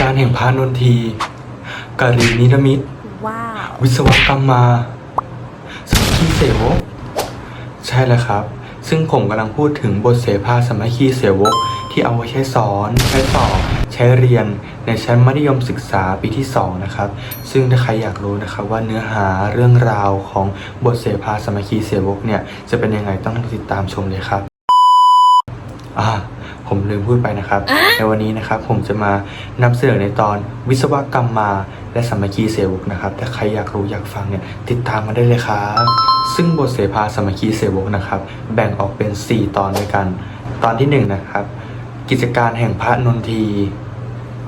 การแห่งพานนทีการีนิรมิต ว้าว วิศวกรรมมาสามัคคีเสวกใช่แล้วครับ ซึ่งผมกำลังพูดถึงบทเสภาสามัคคีเสวก ที่เอาไว้ใช้สอน ใช้สอบ ใช้เรียนในชั้นมัธยมศึกษาปีที่ 2 นะครับ ซึ่งถ้าใครอยากรู้นะครับว่าเนื้อหาเรื่องราวของบทเสภาสามัคคีเสวกเนี่ย จะเป็นยังไงต้องติดตามชมเลยครับ อ่า ผมลืมพูดไปนะครับ ในวันนี้นะครับผมจะมานำเสนอในตอนวิศวกรรมมา และสามัคคีเสวกนะครับถ้าใครอยากรู้อยากฟังเนี่ยติดตามมาได้เลยครับ ซึ่งบทเสภาสามัคคีเสวกนะครับแบ่งออกเป็น 4 ตอนด้วยกัน ตอนที่1นะครับกิจการแห่งพระนนที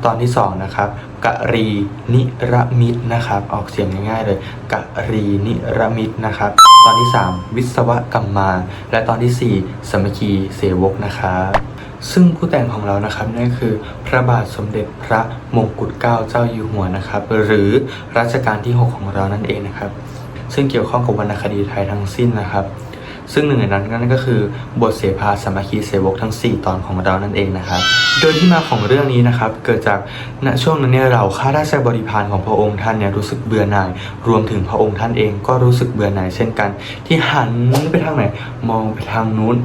ตอนที่2นะครับกะรีนิรมิตนะครับ ออกเสียงง่ายๆเลยกะรีนิรมิตนะครับ ตอนที่ 3 วิศวกรรมมา และตอนที่ 4สามัคคีเสวกนะครับ ซึ่งผู้แต่งของเรานะครับนั่นคือพระบาทสมเด็จพระมงกุฎเกล้าเจ้าอยู่หัวนะครับ หรือรัชกาลที่ 6 ของเรานั่นเองนะครับ ซึ่งเกี่ยวข้องกับวรรณคดีไทยทั้งสิ้นนะครับ ซึ่งหนึ่งในนั้นนั่นก็คือบทเสภาสามัคคีเสวกทั้ง 4 ตอนของเรานั่นเองนะครับ โดยที่มาของเรื่องนี้นะครับ เกิดจากณช่วงนั้นเนี่ยเราข้าราชบริพารของพระองค์ท่านเนี่ยรู้สึกเบื่อหน่าย รวมถึงพระองค์ท่านเองก็รู้สึกเบื่อหน่ายเช่นกัน ที่หันไปทางไหนมองไปทางนู้น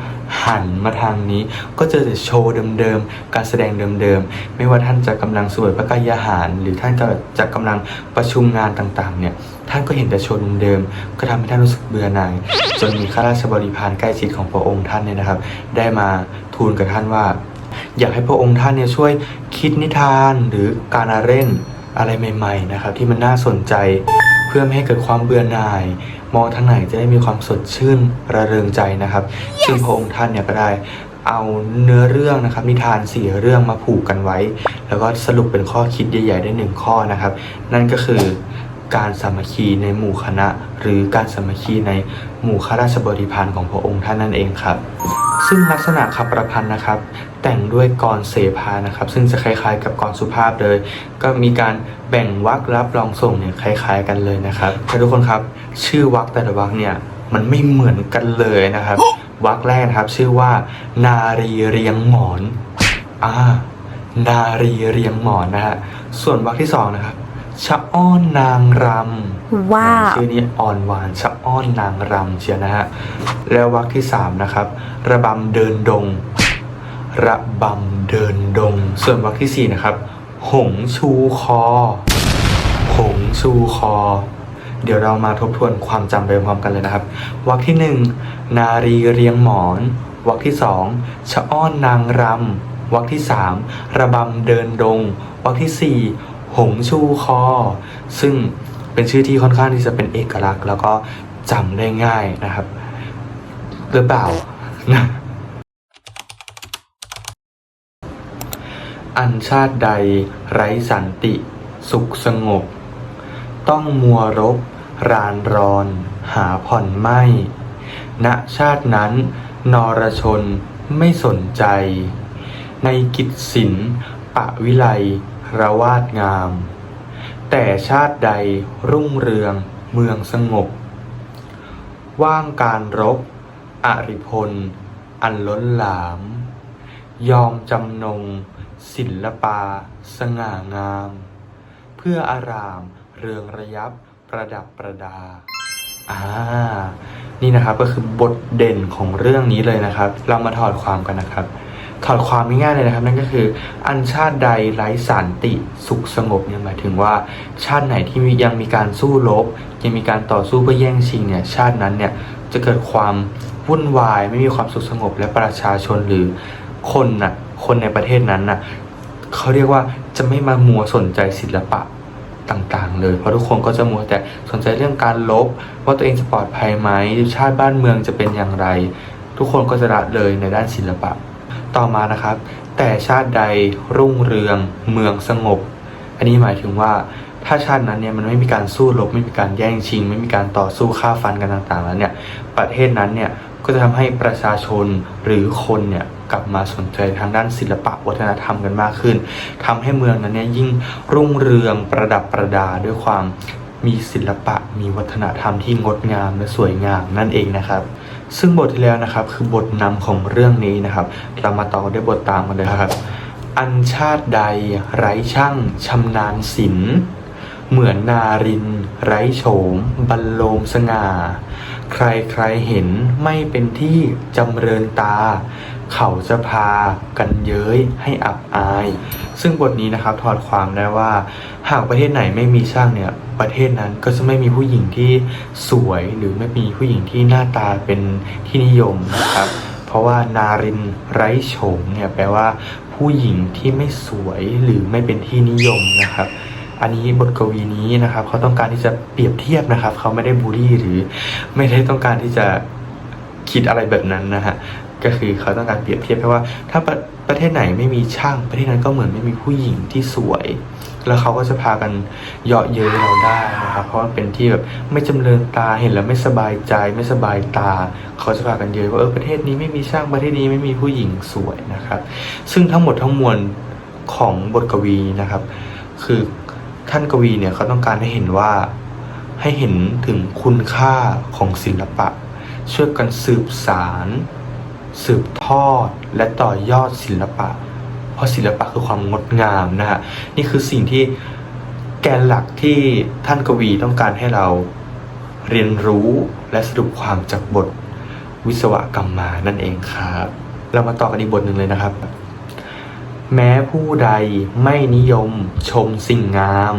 หันมาทางนี้ ก็เจอแต่โชว์เดิมๆ การแสดงเดิมๆ ไม่ว่าท่านจะกำลังสวดพระกายาหาร หรือท่านจะจะกำลังประชุมงานต่างๆ เนี่ย ท่านก็เห็นแต่โชว์เดิมๆ ก็ทำให้ท่านรู้สึกเบื่อหน่าย จนมีข้าราชบริพารใกล้ชิดของพระองค์ท่านเนี่ยนะครับ ได้มาทูลกับท่านว่า อยากให้พระองค์ท่านเนี่ยช่วยคิดนิทานหรือการเล่นอะไรใหม่ ๆ นะครับ ที่มันน่าสนใจเพื่อไม่ให้เกิดความเบื่อหน่ายมองทางไหนจะได้มีความสดชื่นระเริงใจนะครับซึ่งพระองค์ท่านเนี่ยก็ได้เอาเนื้อเรื่องนะครับ นิทานสี่เรื่องมาผูกกันไว้ แล้วก็สรุปเป็นข้อคิดใหญ่ ๆ ได้หนึ่งข้อนะครับ นั่นก็คือการสามัคคีในหมู่คณะ หรือการสามัคคีในหมู่ข้าราชบริพารของพระองค์ท่านนั่นเองครับ ซึ่งลักษณะคำประพันธ์นะครับ แต่งด้วยกรเสภานะครับ ซึ่งจะคล้ายๆ กับกรสุภาพเลย ก็มีการแบ่งวรรครับรองส่งเนี่ยคล้าย ๆ กันเลยนะครับแต่ทุกคนครับ ชื่อวรรคแต่ละวรรคเนี่ยมันไม่เหมือนกันเลยนะครับวรรคแรกนะครับ ชื่อว่า นารีเรียงหมอนอ่านารีเรียงหมอนนะฮะส่วนวรรคที่สองนะครับชะอ้อนนางรำว้าวชื่อนี้อ่อนหวานชะอ้อนนางรำเชียวนะฮะแล้ววรรคที่สามนะครับ ระบำเดินดง ระบำเดินดง ส่วนวรรคที่สี่นะครับ หงชูคอ หงชูคอ เดี๋ยวเรามาทบทวนความจำไปพร้อมกันเลยนะครับ วรรคที่หนึ่งนารีเรียงหมอน วรรคที่สองชะอ้อนนางรำวรรคที่สามระบำเดินดง วรรคที่สี่หงชูคอ ซึ่งเป็นชื่อที่ค่อนข้างที่จะเป็นเอกลักษณ์ แล้วก็จำได้ง่ายนะครับ หรือเปล่านะ อันชาติใดไร้สันติ สุขสงบ ต้องมัวรบ รานรอน หาผ่อนไม่ ณชาตินั้น นรชนไม่สนใจ ในกิจศิลป์ปะวิไลระวาดงาม แต่ชาติใดรุ่งเรืองเมืองสงบ ว่างการรบ อริพล อันล้นหลาม ยอมจำนง ศิลปา สง่างาม เพื่ออาราม เรืองระยับ ประดับประดา อ่า นี่นะครับก็คือบทเด่นของเรื่องนี้เลยนะครับ เรามาถอดความกันนะครับ ถอดความง่ายๆเลยนะครับ นั่นก็คือ อันชาติใดไร้สันติสุขสงบเนี่ยหมายถึงว่า ชาติไหนที่ยังมีการสู้รบยังมีการต่อสู้เพื่อแย่งชิงเนี่ย ชาตินั้นเนี่ยจะเกิดความวุ่นวาย ไม่มีความสุขสงบและประชาชนหรือคนน่ะ คนในประเทศนั้นน่ะเขาเรียกว่าจะไม่มามัวสนใจศิลปะต่างๆ เลย เพราะทุกคนก็จะมัวแต่สนใจเรื่องการลบ ว่าตัวเองจะปลอดภัยไหมชาติบ้านเมืองจะเป็นอย่างไร ทุกคนก็จะละเลยในด้านศิลปะ ต่อมานะครับ แต่ชาติใดรุ่งเรืองเมืองสงบ อันนี้หมายถึงว่าถ้าชาตินั้นเนี่ยมันไม่มีการสู้รบไม่มีการแย่งชิง ไม่มีการต่อสู้ฆ่าฟันกันต่างๆแล้วเนี่ยประเทศนั้นเนี่ยก็จะทำให้ประชาชนหรือคนเนี่ย กลับมาสนใจทางด้านศิลปะวัฒนธรรมกันมากขึ้นทำให้เมืองนั้นเนี่ยยิ่งรุ่งเรืองประดับประดาด้วยความมีศิลปะมีวัฒนธรรมที่งดงามและสวยงามนั่นเองนะครับ ซึ่งบทที่แล้วนะครับคือบทนำของเรื่องนี้นะครับ เรามาต่อด้วยบทตามกันเลยครับ อันชาติใดไร้ช่างชำนาญศิลเหมือนนาริน ไร้โฉมบรรโลมสง่า ใครใครเห็นไม่เป็นที่จำเริญตา เขาจะพากันเย้ยให้อับอาย ซึ่งบทนี้นะครับถอดความได้ว่า หากประเทศไหนไม่มีช่างเนี่ยประเทศนั้นก็จะไม่มีผู้หญิงที่สวยหรือไม่มีผู้หญิงที่หน้าตาเป็นที่นิยมนะครับ เพราะว่านารินไร้โฉมเนี่ยแปลว่า ผู้หญิงที่ไม่สวยหรือไม่เป็นที่นิยมนะครับอันนี้บทกวีนี้นะครับเขาต้องการที่จะเปรียบเทียบนะครับ เขาไม่ได้บูลลี่หรือ ไม่ได้ต้องการที่จะคิดอะไรแบบนั้นนะฮะ ก็คือเขาต้องการเปรียบเทียบแค่ว่า ถ้าประประเทศไหนไม่มีช่างประเทศนั้นก็เหมือนไม่มีผู้หญิงที่สวย แล้วเขาก็จะพากันเยาะเย้ยเราได้นะครับเพราะว่าเป็นที่แบบไม่จำเริญตาเห็นแล้วไม่สบายใจไม่สบายตา เขาจะพากันเย้ยว่าเออประเทศนี้ไม่มีช่างประเทศนี้ไม่มีผู้หญิงสวยนะครับ ซึ่งทั้งหมดทั้งมวลของบทกวีนะครับ คือท่านกวีเนี่ยเขาต้องการให้เห็นว่าให้เห็นถึงคุณค่าของศิลปะ ช่วยกันสืบสาร สืบทอดและต่อยอดศิลปะ เพราะศิลปะคือความงดงามนะฮะนี่คือสิ่งที่แกนหลักที่ท่านกวีต้องการให้เราเรียนรู้และสรุปความจากบทวิศวกรรมมานั่นเองครับ เรามาต่อกันอีกบทหนึ่งเลยนะครับ แม้ผู้ใดไม่นิยมชมสิ่งงาม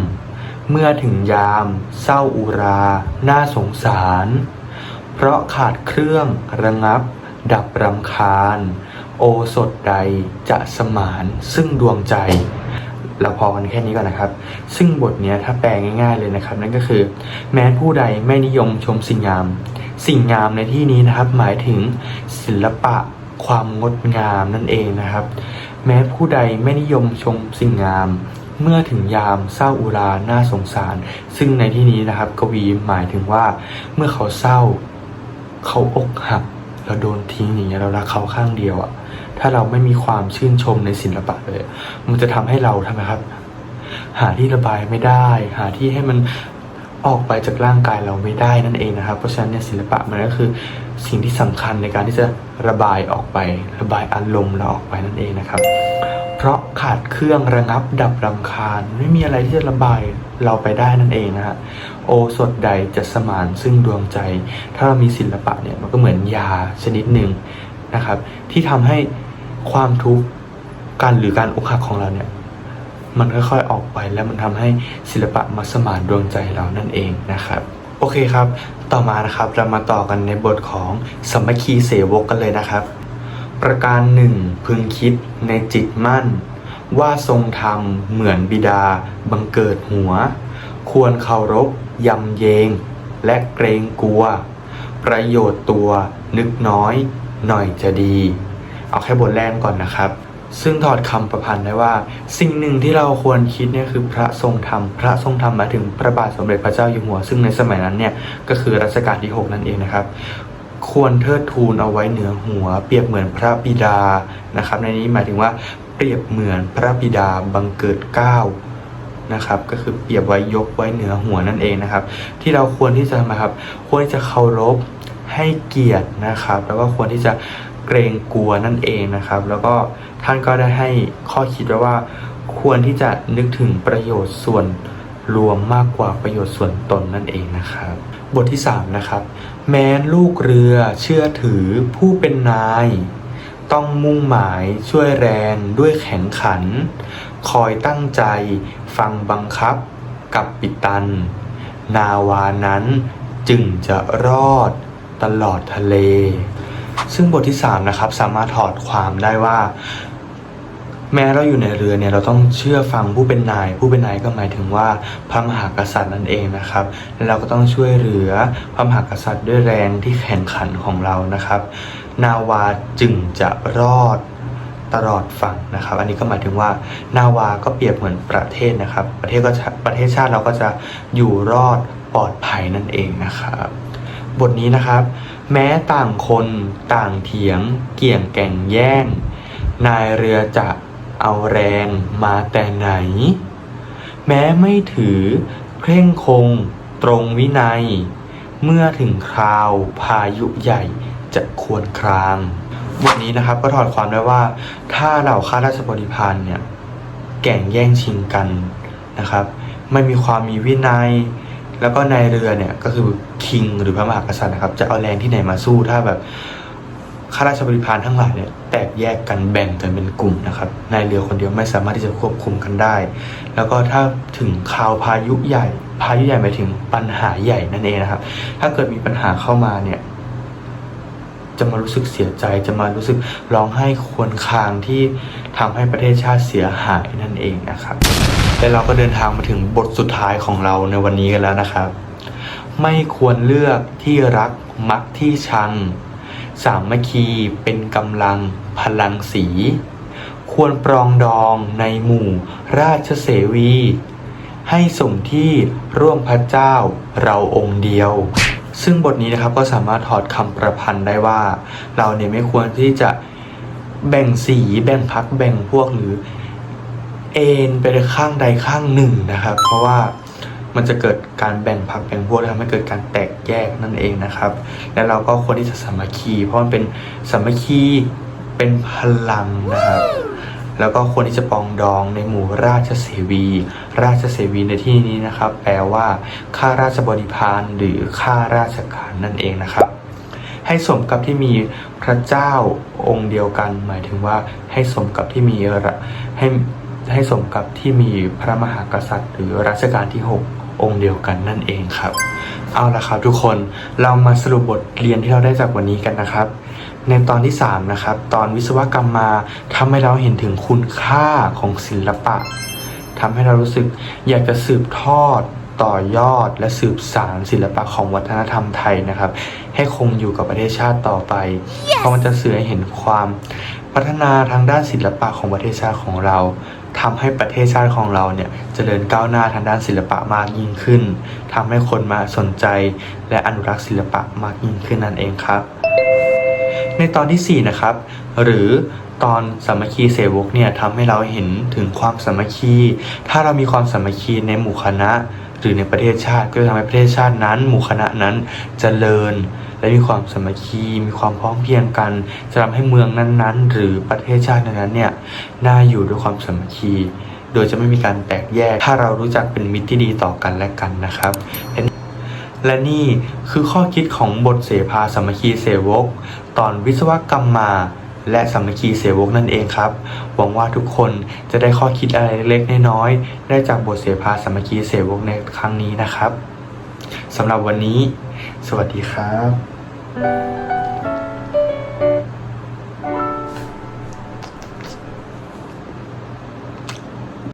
เมื่อถึงยามเศร้าอุรา น่าสงสาร เพราะขาดเครื่องระงับ ดับรำคาญ โอสถใดจะสมานซึ่งดวงใจ เราพอกันแค่นี้ก่อนนะครับ ซึ่งบทเนี้ยถ้าแปลง่าย ๆเลยนะครับ นั่นก็คือ แม้ผู้ใดไม่นิยมชมสิ่งงาม สิ่งงามในที่นี้นะครับ หมายถึงศิลปะความงดงามนั่นเองนะครับ แม้ผู้ใดไม่นิยมชมสิ่งงาม เมื่อถึงยามเศร้าอุราน่าสงสาร ซึ่งในที่นี้นะครับ กวีหมายถึงว่า เมื่อเขาเศร้า เขาอกหัก เราโดนทิ้งอย่างเงี้ยเรารักเขาข้างเดียวอะถ้าเราไม่มีความชื่นชมในศิลปะเลย มันจะทำให้เราทำไมครับ หาที่ระบายไม่ได้ หาที่ให้มันออกไปจากร่างกายเราไม่ได้นั่นเองนะครับ เพราะฉะนั้นเนี่ยศิลปะมันก็คือสิ่งที่สำคัญในการที่จะระบายออกไป ระบายอารมณ์เราออกไปนั่นเองนะครับ เพราะขาดเครื่องระงับดับรำคาญ ไม่มีอะไรที่จะระบายเราไปได้นั่นเองนะฮะโอสถใดจะสมานซึ่งดวงใจ ถ้าเรามีศิลปะเนี่ยมันก็เหมือนยาชนิดหนึ่งนะครับ ที่ทำให้ความทุกข์การหรือการอกหักของเราเนี่ยมันค่อยๆออกไปแล้วมันทำให้ศิลปะมาสมานดวงใจเรานั่นเองนะครับโอเคครับ ต่อมานะครับเรามาต่อกันในบทของสมมคีเสวกกันเลยนะครับ ประการหนึ่งพึงคิดในจิตมั่น ว่าทรงธรรมเหมือนบิดาบังเกิดหัว ควรเคารพยำเยง และเกรงกลัว ประโยชน์ตัวนึกน้อย หน่อยจะดี เอาแค่บทแรกก่อนนะครับ ซึ่งถอดคำประพันธ์ได้ว่า สิ่งหนึ่งที่เราควรคิดเนี่ยคือพระทรงธรรม พระทรงธรรมหมายถึงพระบาทสมเด็จพระเจ้าอยู่หัว ซึ่งในสมัยนั้นเนี่ยก็คือรัชกาลที่ 6 นั่นเองนะครับ ควรเทิดทูนเอาไว้เหนือหัว เปรียบเหมือนพระบิดานะครับ ในนี้หมายถึงว่าเปรียบเหมือนพระบิดาบังเกิดเก้านะครับ ก็คือเปรียบไว้ยกไว้เหนือหัวนั่นเองนะครับ ที่เราควรที่จะทำครับ ควรที่จะเคารพให้เกียรตินะครับ แล้วก็ควรที่จะเกรงกลัวนั่นเองนะครับ แล้วก็ท่านก็ได้ให้ข้อคิดไว้ว่า ควรที่จะนึกถึงประโยชน์ส่วนรวมมากกว่าประโยชน์ส่วนตนนั่นเองนะครับ บทที่ 3 นะครับ แม้นลูกเรือเชื่อถือผู้เป็นนาย ต้องมุ่งหมายช่วยแรงด้วยแข็งขัน คอยตั้งใจฟังบังคับกับปิตัน นาวานั้นจึงจะรอดตลอดทะเล ซึ่งบทที่ 3 นะครับ สามารถถอดความได้ว่า แม้เราอยู่ในเรือเนี่ยเราต้องเชื่อฟังผู้เป็นนาย ผู้เป็นนายก็หมายถึงว่าพระมหากษัตริย์นั่นเองนะครับและเราก็ต้องช่วยเหลือพระมหากษัตริย์ด้วยแรงที่แข่งขันของเรานะครับ นาวาจึงจะรอดตลอดฝั่งนะครับ อันนี้ก็หมายถึงว่านาวาก็เปรียบเหมือนประเทศนะครับ ประเทศก็ประเทศชาติเราก็จะอยู่รอดปลอดภัยนั่นเองนะครับ บทนี้นะครับ แม้ต่างคนต่างเถียงเกี่ยงแก่งแย่ง นายเรือจะ เอาแรงมาแต่ไหน แม้ไม่ถือเคร่งคงตรงวินัย เมื่อถึงคราวพายุใหญ่จะควรครางบทนี้นะครับก็ถอดความได้ว่า ถ้าเหล่าข้าราชบริพารเนี่ยแก่งแย่งชิงกันนะครับ ไม่มีความมีวินัย แล้วก็นายเรือเนี่ยก็คือคิงหรือพระมหากษัตริย์นะครับ จะเอาแรงที่ไหนมาสู้ถ้าแบบ ข้าราชบริพารทั้งหลายเนี่ยแตกแยกกันแบ่งกันเป็นกลุ่มนะครับนายเรือคนเดียวไม่สามารถที่จะควบคุมกันได้ แล้วก็ถ้าถึงข่าวพายุใหญ่ พายุใหญ่หมายถึงปัญหาใหญ่นั่นเองนะครับ ถ้าเกิดมีปัญหาเข้ามาเนี่ยจะมารู้สึกเสียใจจะมารู้สึกร้องไห้ควรคางที่ทำให้ประเทศชาติเสียหายนั่นเองนะครับและเราก็เดินทางมาถึงบทสุดท้ายของเราในวันนี้กันแล้วนะครับ ไม่ควรเลือกที่รักมักที่ชัง สามัคคีเป็นกำลังพลังสี ควรปรองดองในหมู่ราชเสวี ให้สมที่ร่วมพระเจ้าเราองค์เดียว ซึ่งบทนี้นะครับก็สามารถถอดคำประพันธ์ได้ว่า เราเนี่ยไม่ควรที่จะแบ่งสีแบ่งพักแบ่งพวกหรือเอ็นไปข้างใดข้างหนึ่งนะครับ เพราะว่า มันจะเกิดการแบ่งพักแบ่งพวกทำให้เกิดการแตกแยกนั่นเองนะครับ และเราก็ควรที่จะสามัคคี เพราะมันเป็นสามัคคีเป็นพลังนะครับ แล้วก็ควรที่จะปองดองในหมู่ราชเสวี ราชเสวีในที่นี้นะครับ แปลว่าข้าราชบริพารหรือข้าราชการนั่นเองนะครับให้สมกับที่มีพระเจ้าองค์เดียวกัน หมายถึงว่าให้สมกับที่มีให้ให้สมกับที่มีพระมหากษัตริย์ หรือรัชกาลที่ 6 องค์เดียวกันนั่นเองครับ เอาละครับทุกคนเรามาสรุปบทเรียนที่เราได้จากวันนี้กันนะครับ ในตอนที่ 3 นะครับ ตอนวิศวกรรมมาทำให้เราเห็นถึงคุณค่าของศิลปะทำให้เรารู้สึกอยากจะสืบทอดต่อยอดและสืบสารศิลปะของวัฒนธรรมไทยนะครับ ให้คงอยู่กับประเทศชาติต่อไป เพราะมันจะสื่อให้เห็นความพัฒนาทางด้านศิลปะของประเทศชาติของเรา ทำให้ประเทศชาติของเราเนี่ยเจริญก้าวหน้าทางด้านศิลปะมากยิ่งขึ้นทำให้คนมาสนใจ และอนุรักษ์ศิลปะมากยิ่งขึ้นนั่นเองครับ ในตอนที่ 4 นะครับ หรือตอนสามัคคีเสวกเนี่ยทำให้เราเห็นถึงความสามัคคี ถ้าเรามีความสามัคคีในหมู่คณะ หรือในประเทศชาติก็จะทำให้ประเทศชาตินั้น หมู่คณะนั้นจเจริญ และมีความสามัคคีมีความพร้อมเพียงกันจะทำให้เมืองนั้นๆ หรือประเทศชาตินั้นๆเนี่ยน่าอยู่ด้วยความสามัคคี โดยจะไม่มีการแตกแยก ถ้าเรารู้จักเป็นมิตรที่ดีต่อกันและกันนะครับและนี่คือข้อคิดของบทเสภาสามัคคีเสวก ตอนวิศวกรรมมาและสามัคคีเสวกนั่นเองครับ หวังว่าทุกคนจะได้ข้อคิดอะไรเล็กๆน้อยๆได้จากบทเสภาสามัคคีเสวกในครั้งนี้นะครับสำหรับวันนี้ สวัสดีครับ Música